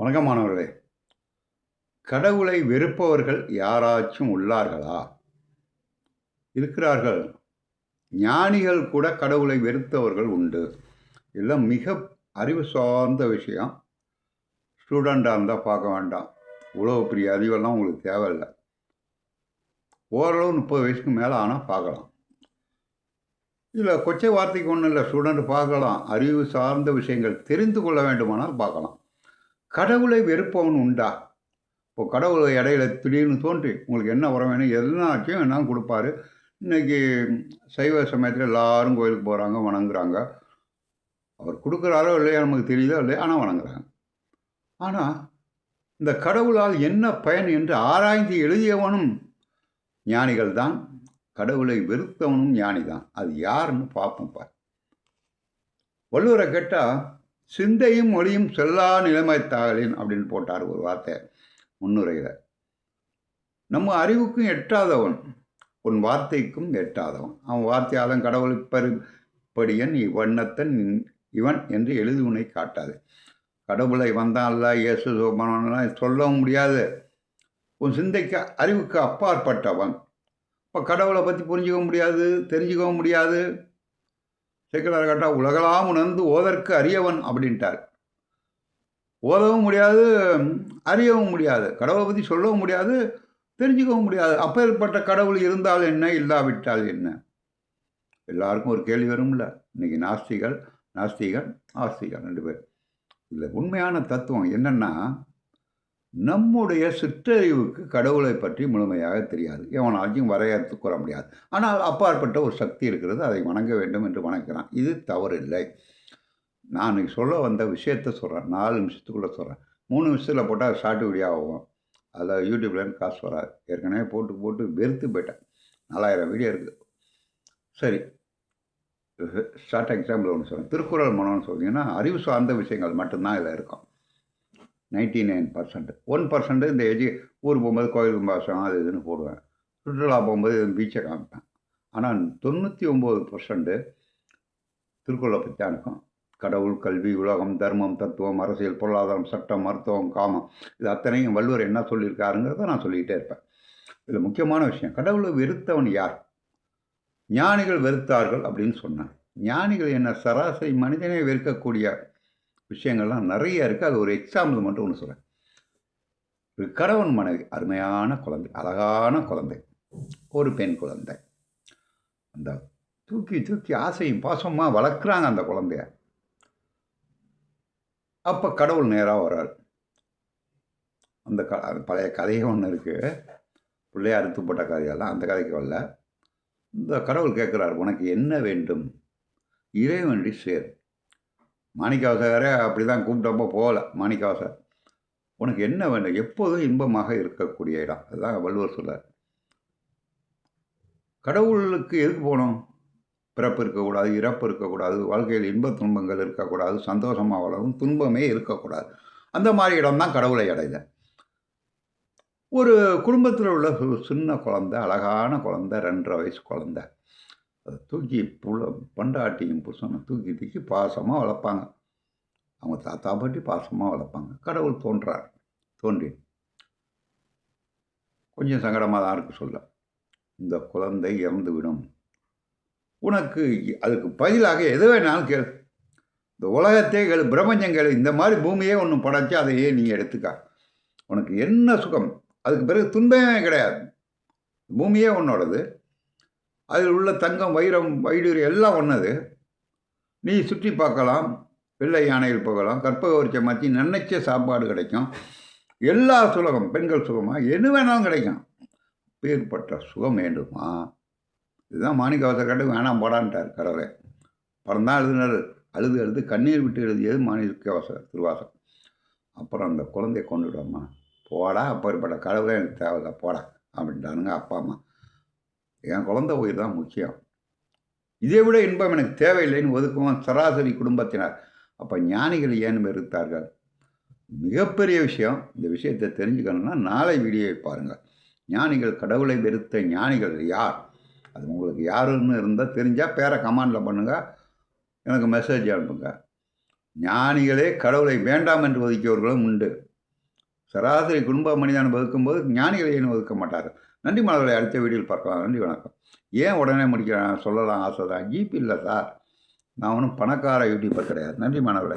வணக்கம் மாணவர்களே. கடவுளை வெறுப்பவர்கள் யாராச்சும் உள்ளார்களா? இருக்கிறார்கள். ஞானிகள் கூட கடவுளை வெறுத்தவர்கள் உண்டு. எல்லாம் மிக அறிவு சார்ந்த விஷயம். ஸ்டூடெண்டாக இருந்தால் பார்க்க வேண்டாம். இவ்வளோ பெரிய அறிவெல்லாம் உங்களுக்கு தேவையில்லை. ஓரளவு முப்பது வயசுக்கு மேலே ஆனால் பார்க்கலாம். இல்லை கொச்சை வார்த்தைக்கு ஒன்றும் இல்லை. ஸ்டூடெண்ட் பார்க்கலாம். அறிவு சார்ந்த விஷயங்கள் தெரிந்து கொள்ள வேண்டுமானால் பார்க்கலாம். கடவுளை வெறுப்பவன் உண்டா? இப்போ கடவுளை இடையில திடீர்னு தோன்றி உங்களுக்கு என்ன வர வேணும்? எல்லாத்தையும் வேணாலும் கொடுப்பாரு. இன்னைக்கு சைவ சமயத்தில் எல்லாரும் கோயிலுக்கு போகிறாங்க வணங்குறாங்க. அவர் கொடுக்குறாரோ இல்லையா நமக்கு தெரியுதோ இல்லையா? ஆனால் வணங்குறாங்க. ஆனால் இந்த கடவுளால் என்ன பயன் என்று ஆராய்ந்து எழுதியவனும் ஞானிகள் தான். கடவுளை வெறுத்தவனும் ஞானி தான் அது யாருன்னு பார்ப்போம் பார். வள்ளுவரை கேட்டால் சிந்தையும் மொழியும் செல்லா நிலைமைத்தாகலின் அப்படின்னு போட்டார் ஒரு வார்த்தை முன்னுரையில். நம்ம அறிவுக்கும் எட்டாதவன் உன் வார்த்தைக்கும் எட்டாதவன். அவன் வார்த்தையாளன் கடவுளை பரு படியன் இவ்வண்ணத்தன் இவன் என்று எழுதுவனை காட்டாது. கடவுளை வந்தான்ல இயேசு சோபனான்லாம் சொல்லவும் முடியாது. உன் சிந்தைக்கு அறிவுக்கு அப்பாற்பட்டவன். இப்போ கடவுளை பற்றி புரிஞ்சுக்க முடியாது தெரிஞ்சுக்கவும் முடியாது. சேக்கலார் கேட்டால் உலகலாம் உணர்ந்து ஓதற்கு அறியவன் அப்படின்ட்டார். ஓதவும் முடியாது அறியவும் முடியாது கடவுளை பற்றி சொல்லவும் முடியாது தெரிஞ்சுக்கவும் முடியாது. அப்பேற்பட்ட கடவுள் இருந்தால் என்ன இல்லாவிட்டால் என்ன? எல்லாருக்கும் ஒரு கேள்வி வரும்ல. இன்னைக்கு நாஸ்திகள் நாஸ்திகன் ஆஸ்திகன் ரெண்டு பேர். இதில் உண்மையான தத்துவம் என்னென்னா நம்முடைய சிற்றறிவுக்கு கடவுளை பற்றி முழுமையாக தெரியாது. எவனாச்சும் வரையறுத்து கூற முடியாது. ஆனால் அப்பாற்பட்ட ஒரு சக்தி இருக்கிறது. அதை வணங்க வேண்டும் என்று வணக்கிறான். இது தவறில்லை. நான் சொல்ல வந்த விஷயத்த சொல்கிறேன் நாலு நிமிஷத்துக்குள்ளே சொல்கிறேன் மூணு நிமிஷத்தில் போட்டால் ஷார்ட் வீடியோ ஆகும். அதில் யூடியூப்லேருந்து காசு வராது. ஏற்கனவே போட்டு போட்டு வெறுத்து போயிட்டேன். நாலாயிரம் வீடியோ இருக்குது சரி. ஷார்ட் எக்ஸாம்பிள் ஒன்று சொல்கிறேன் திருக்குறள் மனம்னு சொன்னீங்கன்னா அறிவு சார்ந்த விஷயங்கள் மட்டும்தான் இதில் இருக்கும். Ninety nine percent. One percent இந்த எஜி ஊர் போகும்போது கோயில் பாசம் அது இதுன்னு போடுவேன். சுற்றுலா போகும்போது பீச்சை காமிப்பேன். ஆனால் தொண்ணூற்றி ஒம்பது பர்சன்ட்டு திருக்குறளை பற்றி தான் இருக்கும் கடவுள் கல்வி உலகம் தர்மம் தத்துவம் அரசியல் பொருளாதாரம் சட்டம் மருத்துவம் காமம். இது அத்தனையும் வள்ளுவர் என்ன சொல்லியிருக்காருங்கிறத நான் சொல்லிக்கிட்டே இருப்பேன். இதில் முக்கியமான விஷயம் கடவுளை வெறுத்தவன் யார்? ஞானிகள் வெறுத்தார்கள் அப்படின்னு சொன்னான் ஞானிகள் என்ன சராசரி மனிதனே வெறுக்கக்கூடிய விஷயங்கள்லாம் நிறைய இருக்குது அது ஒரு எக்ஸாம்பிள் மட்டும் ஒன்று சொல்கிறேன் ஒரு கணவன் மனைவி அருமையான குழந்தை அழகான குழந்தை ஒரு பெண் குழந்தை. அந்த தூக்கி தூக்கி ஆசையும் பாசமாக வளர்க்குறாங்க அந்த குழந்தைய. அப்போ கடவுள் நேராக வர்றார். அந்த க பழைய கதையே ஒன்று இருக்குது பிள்ளைய அறுத்து போட்ட கதையெல்லாம் அந்த கதைக்கு வரல. இந்த கடவுள் கேட்குறார் உனக்கு என்ன வேண்டும்? இறைவன்றி சேர். மாணிக்கவாசகரே அப்படி தான் கூப்பிட்டப்போ போகல மாணிக்கவாசர் உனக்கு என்ன வேண்டும் எப்போதும் இன்பமாக இருக்கக்கூடிய இடம். அதுதான் வள்ளுவர் சொல்கிறார் கடவுளுக்கு எதுக்கு போகணும்? பிறப்பு இருக்கக்கூடாது இறப்பு இருக்கக்கூடாது வாழ்க்கையில் இன்ப துன்பங்கள் இருக்கக்கூடாது சந்தோஷமாக வளரும் துன்பமே இருக்கக்கூடாது. அந்த மாதிரி இடம் தான் கடவுளை அடைந்தேன் ஒரு குடும்பத்தில் உள்ள சின்ன குழந்த அழகான குழந்த ரெண்டரை வயசு குழந்த. அதை தூக்கி புள்ள பண்டாட்டியும் புருஷனை தூக்கி தூக்கி பாசமாக வளர்ப்பாங்க. அவங்க தாத்தா பாட்டி பாசமாக வளர்ப்பாங்க. கடவுள் தோன்றார். தோன்றி. கொஞ்சம் சங்கடமாக தான் இருக்கு சொல்ல. இந்த குழந்தை இறந்து விடும் உனக்கு அதுக்கு பதிலாக எது வேணாலும் கேள். இந்த உலகத்தை கேளு பிரபஞ்சம் கேளு. இந்த மாதிரி பூமியே ஒன்று படைச்சு அதையே நீ எடுத்துக்கா. உனக்கு என்ன சுகம்? அதுக்கு பிறகு துன்பமே கிடையாது. பூமியே உன்னோடது. அதில் உள்ள தங்கம் வைரம் வைடூரி எல்லாம் ஒன்றது நீ சுற்றி பார்க்கலாம். வெள்ளை யானையில் போகலாம். கற்பக மாற்றி நினைச்ச சாப்பாடு கிடைக்கும். எல்லா சுலகம் பெண்கள் சுகமாக எது வேணாலும் கிடைக்கும். பேர்பட்ட சுகம் வேண்டுமா? இதுதான் மாணிக்கவாசர் கண்டு வேணாம் போடான்ட்டார் கடவுளை. அப்புறம்தான் எழுதினார். அழுது அழுது கண்ணீர் விட்டு எழுதியது மாணிக்கவாசர் திருவாசம் அப்புறம் அந்த குழந்தைய கொண்டுடுவோம்மா போடா அப்பேற்பட்ட கடவுளே எனக்கு தேவையில்லை போடா அப்படின்ட்டானுங்க அப்பா அம்மா. என் குழந்த உயிர் தான் முக்கியம். இதை விட இன்பம் எனக்கு தேவையில்லைன்னு ஒதுக்குவோம் சராசரி குடும்பத்தினர். அப்போ ஞானிகள் ஏன் வெறுத்தார்கள்? மிகப்பெரிய விஷயம் இந்த விஷயத்தை தெரிஞ்சுக்கணும்னா நாளை வீடியோவை பாருங்கள் ஞானிகள் கடவுளை வெறுத்த ஞானிகள் யார்? அது உங்களுக்கு யாருன்னு இருந்தால் தெரிஞ்சால் பேரை கமாண்டில் பண்ணுங்கள் எனக்கு மெசேஜ் அனுப்புங்க. ஞானிகளே கடவுளை வேண்டாம் என்று ஒதுக்கியவர்களும் உண்டு. சராசரி குடும்ப மனிதன் ஒதுக்கும்போது ஞானிகளை ஏன் ஒதுக்க மாட்டார் நன்றி மாணவர்களை அடுத்த வீடியோவில் பார்க்கலாம். நன்றி வணக்கம். ஏன் உடனே முடிக்கிறேன்? சொல்லலாம் ஆசை தான். ஜிபி இல்லை சார். நான் ஒன்றும் பணக்கார யூடியூபர் கிடையாது. நன்றி மாணவர்களை.